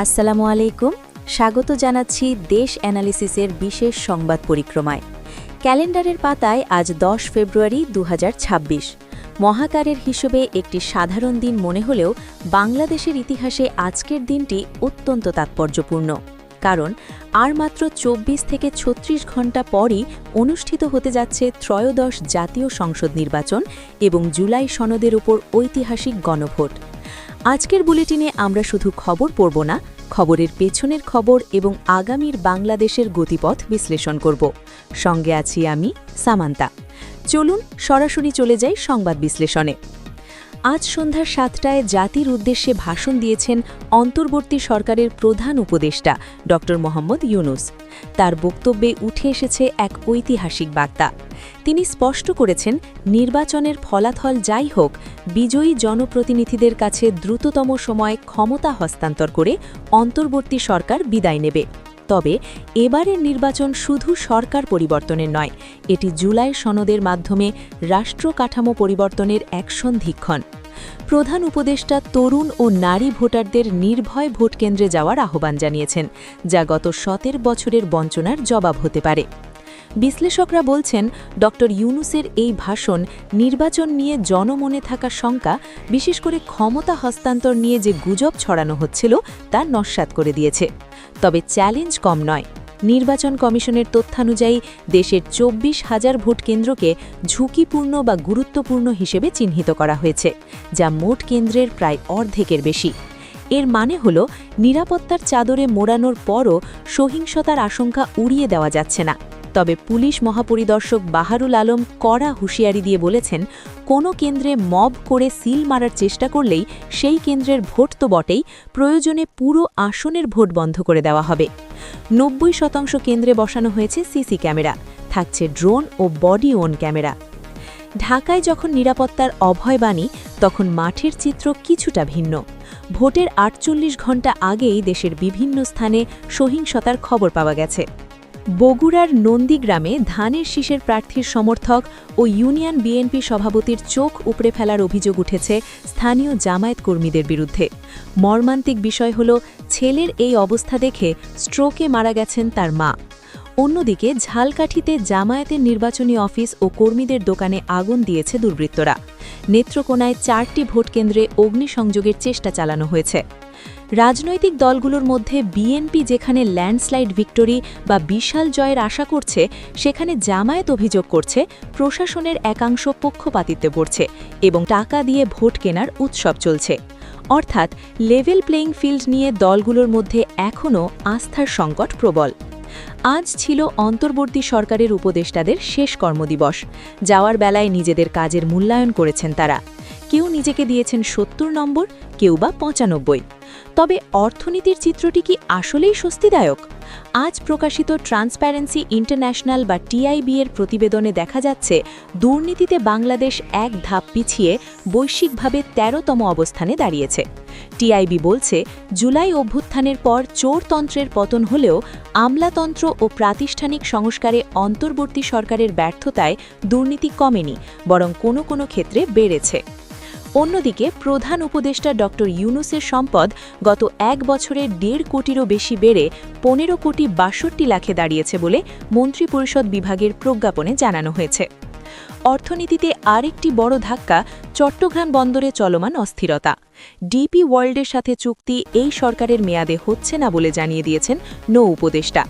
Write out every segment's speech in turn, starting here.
আসসালামু আলাইকুম। স্বাগত জানাচ্ছি দেশ অ্যানালিসিসের বিশেষ সংবাদ পরিক্রমায়। ক্যালেন্ডারের পাতায় আজ দশ ফেব্রুয়ারি দু হাজার ছাব্বিশ। মহাকারের হিসেবে একটি সাধারণ দিন মনে হলেও বাংলাদেশের ইতিহাসে আজকের দিনটি অত্যন্ত তাৎপর্যপূর্ণ। কারণ আর মাত্র ২৪ থেকে ৩৬ ঘণ্টা পরই অনুষ্ঠিত হতে যাচ্ছে ত্রয়োদশ জাতীয় সংসদ নির্বাচন এবং জুলাই সনদের উপর ঐতিহাসিক গণভোট। আজকের বুলেটিনে আমরা শুধু খবর পড়ব না, খবরের পেছনের খবর এবং আগামীর বাংলাদেশের গতিপথ বিশ্লেষণ করব। সঙ্গে আছি আমি সামান্তা। চলুন সরাসরি চলে যাই সংবাদ বিশ্লেষণে। আজ সন্ধ্যা সাতটায় জাতির উদ্দেশ্যে ভাষণ দিয়েছেন অন্তর্বর্তী সরকারের প্রধান উপদেষ্টা ড মোহাম্মদ ইউনুস। তার বক্তব্যে উঠে এসেছে এক ঐতিহাসিক বার্তা। তিনি স্পষ্ট করেছেন, নির্বাচনের ফলাফল যাই হোক, বিজয়ী জনপ্রতিনিধিদের কাছে দ্রুততম সময়ে ক্ষমতা হস্তান্তর করে অন্তর্বর্তী সরকার বিদায় নেবে। তবে এবারের নির্বাচন শুধু সরকার পরিবর্তনের নয়, এটি জুলাই সনদের মাধ্যমে রাষ্ট্র কাঠামো পরিবর্তনের এক সন্ধিক্ষণ প্রধান উপদেষ্টা তরুণ ও নারী ভোটারদের নির্ভয় ভোট কেন্দ্রে যাওয়ার আহ্বান জানিয়েছেন, যা গত সতের বছরের বঞ্চনার জবাব হতে পারে। বিশ্লেষকরা বলছেন, ড. ইউনুসের এই ভাষণ নির্বাচন নিয়ে জনমনে থাকা শঙ্কা, বিশেষ করে ক্ষমতা হস্তান্তর নিয়ে যে গুজব ছড়ানো হচ্ছিল, তা নস্বাত করে দিয়েছে। তবে চ্যালেঞ্জ কম নয়। নির্বাচন কমিশনের তথ্যানুযায়ী দেশের চব্বিশ হাজার ভোট কেন্দ্রকে ঝুঁকিপূর্ণ বা গুরুত্বপূর্ণ হিসেবে চিহ্নিত করা হয়েছে, যা মোট কেন্দ্রের প্রায় অর্ধেকের বেশি। এর মানে হল, নিরাপত্তার চাদরে মোড়ানোর পরও সহিংসতার আশঙ্কা উড়িয়ে দেওয়া যাচ্ছে না। তবে পুলিশ মহাপরিদর্শক বাহারুল আলম কড়া হুঁশিয়ারি দিয়ে বলেছেন, কোনো কেন্দ্রে মব করে সিল মারার চেষ্টা করলেই সেই কেন্দ্রের ভোট তো বটেই, প্রয়োজনে পুরো আসনের ভোট বন্ধ করে দেওয়া হবে। নব্বই শতাংশ কেন্দ্রে বসানো হয়েছে সিসি ক্যামেরা, থাকছে ড্রোন ও বডি ওন ক্যামেরা। ঢাকায় যখন নিরাপত্তার অভয়বাণী তখন মাঠের চিত্র কিছুটা ভিন্ন। ভোটের আটচল্লিশ ঘণ্টা আগেই দেশের বিভিন্ন স্থানে সহিংসতার খবর পাওয়া গেছে। বগুড়ার নন্দীগ্রামে ধানের শীষের প্রার্থীর সমর্থক ও ইউনিয়ন বিএনপি সভাপতির চোখ উপড়ে ফেলার অভিযোগ উঠেছে স্থানীয় জামায়াত কর্মীদের বিরুদ্ধে। মর্মান্তিক বিষয় হল, ছেলের এই অবস্থা দেখে স্ট্রোকে মারা গেছেন তার মা। অন্যদিকে ঝালকাঠিতে জামায়াতের নির্বাচনী অফিস ও কর্মীদের দোকানে আগুন দিয়েছে দুর্বৃত্তরা। নেত্রকোনায় চারটি ভোট কেন্দ্রে অগ্নিসংযোগের চেষ্টা চালানো হয়েছে। রাজনৈতিক দলগুলোর মধ্যে বিএনপি যেখানে ল্যান্ডস্লাইড ভিক্টোরি বা বিশাল জয়ের আশা করছে, সেখানে জামায়াত অভিযোগ করছে প্রশাসনের একাংশ পক্ষপাতিত্বে পড়ছে এবং টাকা দিয়ে ভোট কেনার উৎসব চলছে। অর্থাৎ লেভেল প্লেয়িং ফিল্ড নিয়ে দলগুলোর মধ্যে এখনও আস্থার সংকট প্রবল। আজ ছিল অন্তর্বর্তী সরকারের উপদেষ্টাদের শেষ কর্মদিবস। যাওয়ার বেলায় নিজেদের কাজের মূল্যায়ন করেছেন তারা। কেউ নিজেকে দিয়েছেন সত্তর নম্বর, কেউ বা পঁচানব্বই। তবে অর্থনীতির চিত্রটি কি আসলেই স্বস্তিদায়ক? আজ প্রকাশিত ট্রান্সপ্যারেন্সি ইন্টারন্যাশনাল বা টিআইবি এর প্রতিবেদনে দেখা যাচ্ছে, দুর্নীতিতে বাংলাদেশ এক ধাপ পিছিয়ে বৈশ্বিকভাবে তেরোতম অবস্থানে দাঁড়িয়েছে। টিআইবি বলছে, জুলাই অভ্যুত্থানের পর চোরতন্ত্রের পতন হলেও আমলাতন্ত্র ও প্রাতিষ্ঠানিক সংস্কারে অন্তর্বর্তী সরকারের ব্যর্থতায় দুর্নীতি কমেনি, বরং কোনো কোনো ক্ষেত্রে বেড়েছে। অন্যদিকে প্রধান উপদেষ্টা ড ইউনুসের সম্পদ গত এক বছরে দেড় কোটিরও বেশি বেড়ে পনেরো কোটি বাষট্টি লাখে দাঁড়িয়েছে বলে মন্ত্রিপরিষদ বিভাগের প্রজ্ঞাপনে জানানো হয়েছে। অর্থনীতিতে আরেকটি বড় ধাক্কা চট্টগ্রাম বন্দরে চলমান অস্থিরতা। ডিপি ওয়ার্ল্ডের সাথে চুক্তি এই সরকারের মেয়াদে হচ্ছে না বলে জানিয়ে দিয়েছেন নৌ উপদেষ্টা।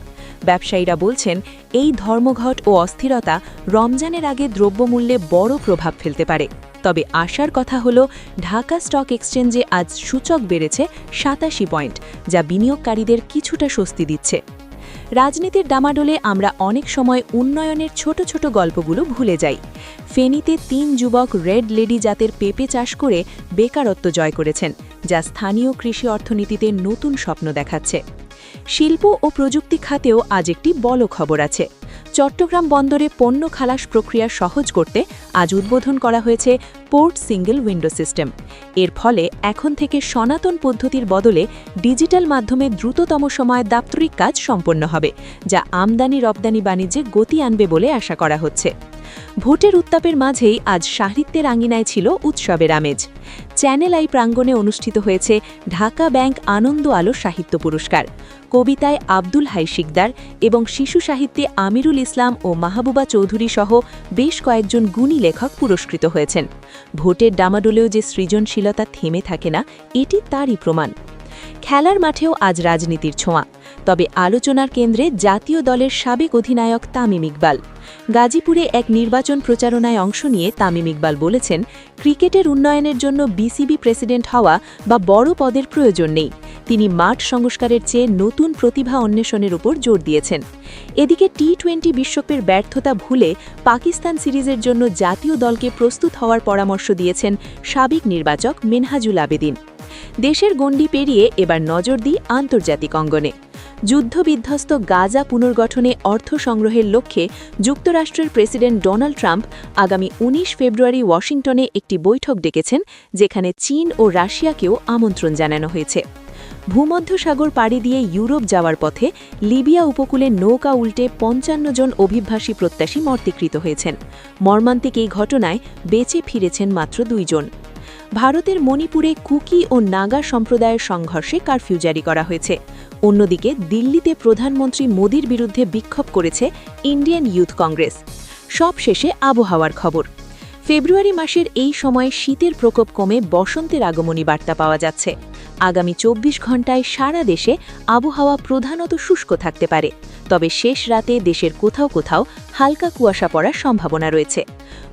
ব্যবসায়ীরা বলছেন, এই ধর্মঘট ও অস্থিরতা রমজানের আগে দ্রব্যমূল্যে বড় প্রভাব ফেলতে পারে। তবে আশার কথা হল, ঢাকা স্টক এক্সচেঞ্জে আজ সূচক বেড়েছে সাতাশি পয়েন্ট, যা বিনিয়োগকারীদের কিছুটা স্বস্তি দিচ্ছে। রাজনীতির ডামাডোলে আমরা অনেক সময় উন্নয়নের ছোট ছোট গল্পগুলো ভুলে যাই। ফেনীতে তিন যুবক রেড লেডি জাতের পেঁপে চাষ করে বেকারত্ব জয় করেছেন, যা স্থানীয় কৃষি অর্থনীতিতে নতুন স্বপ্ন দেখাচ্ছে। শিল্প ও প্রযুক্তি খাতেও আজ একটি বড় খবর আছে। চট্টগ্রাম বন্দরে পণ্য খালাস প্রক্রিয়া সহজ করতে আজ উদ্বোধন করা হয়েছে পোর্ট সিঙ্গেল উইন্ডো সিস্টেম। এর ফলে এখন থেকে সনাতন পদ্ধতির বদলে ডিজিটাল মাধ্যমে দ্রুততম সময়ে দাপ্তরিক কাজ সম্পন্ন হবে, যা আমদানি রপ্তানি বাণিজ্যে গতি আনবে বলে আশা করা হচ্ছে। ভোটের উত্তাপের মাঝেই আজ সাহিত্যের আঙ্গিনায় ছিল উৎসবের আমেজ। চ্যানেল আই প্রাঙ্গণে অনুষ্ঠিত হয়েছে ঢাকা ব্যাংক আনন্দ আলো সাহিত্য পুরস্কার। কবিতায় আব্দুল হাই শিকদার এবং শিশু সাহিত্যে আমিরুল ইসলাম ও মাহবুবা চৌধুরী সহ বেশ কয়েকজন গুণী লেখক পুরস্কৃত হয়েছেন। ভোটের ডামাডোলেও যে সৃজনশীলতা থেমে থাকে না, এটি তারই প্রমাণ। খেলার মাঠেও আজ রাজনীতির ছোঁয়া। তবে আলোচনার কেন্দ্রে জাতীয় দলের সাবেক অধিনায়ক তামিম ইকবাল। গাজীপুরে এক নির্বাচন প্রচারণায় অংশ নিয়ে তামিম ইকবাল বলেছেন, ক্রিকেটের উন্নয়নের জন্য বিসিবি প্রেসিডেন্ট হওয়া বা বড় পদের প্রয়োজন নেই। তিনি মাঠ সংস্কারের চেয়ে নতুন প্রতিভা অন্বেষণের উপর জোর দিয়েছেন। এদিকে টি টোয়েন্টি বিশ্বকাপের ব্যর্থতা ভুলে পাকিস্তান সিরিজের জন্য জাতীয় দলকে প্রস্তুত হওয়ার পরামর্শ দিয়েছেন সাবেক নির্বাচক মেনহাজুল আবেদিন। দেশের গণ্ডি পেরিয়ে এবার নজর দিই আন্তর্জাতিক অঙ্গনে। যুদ্ধবিধ্বস্ত গাজা পুনর্গঠনে অর্থ সংগ্রহের লক্ষ্যে যুক্তরাষ্ট্রের প্রেসিডেন্ট ডোনাল্ড ট্রাম্প আগামী ১৯ ফেব্রুয়ারি ওয়াশিংটনে একটি বৈঠক ডেকেছেন, যেখানে চীন ও রাশিয়াকেও আমন্ত্রণ জানানো হয়েছে। ভূমধ্যসাগর পাড়ি দিয়ে ইউরোপ যাওয়ার পথে লিবিয়া উপকূলে নৌকা উল্টে পঞ্চান্ন জন অভিবাসী প্রত্যাশী মর্তিকৃত হয়েছেন। মর্মান্তিক এই ঘটনায় বেঁচে ফিরেছেন মাত্র দুইজন ভারতের মণিপুরে কুকি ও নাগা সম্প্রদায়ের সংঘর্ষে কারফিউ জারি করা হয়েছে। অন্যদিকে দিল্লিতে প্রধানমন্ত্রী মোদীর বিরুদ্ধে বিক্ষোভ করেছে ইন্ডিয়ান ইউথ কংগ্রেস। সব শেষে আবহাওয়ার খবর। ফেব্রুয়ারি মাসের এই সময়ে শীতের প্রকোপ কমে বসন্তের আগমনী বার্তা পাওয়া যাচ্ছে। আগামী চব্বিশ ঘন্টায় সারা দেশে আবহাওয়া প্রধানত শুষ্ক থাকতে পারে। তবে শেষ রাতে দেশের কোথাও কোথাও হালকা কুয়াশা পড়ার সম্ভাবনা রয়েছে।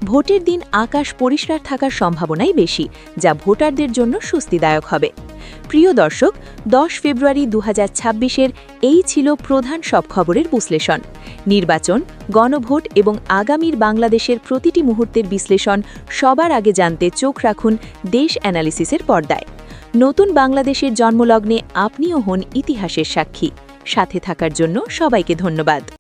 ভোটের দিন আকাশ পরিষ্কার থাকার সম্ভাবনাই বেশি, যা ভোটারদের জন্য স্বস্তিদায়ক হবে। প্রিয় দর্শক, দশ ফেব্রুয়ারি দু হাজার এই ছিল প্রধান সব খবরের বিশ্লেষণ। নির্বাচন, গণভোট এবং আগামীর বাংলাদেশের প্রতিটি মুহূর্তের বিশ্লেষণ সবার আগে জানতে চোখ রাখুন দেশ অ্যানালিসিসের পর্দায়। নতুন বাংলাদেশের জন্মলগ্নে আপনিও হন ইতিহাসের সাক্ষী। সাথে থাকার জন্য সবাইকে ধন্যবাদ।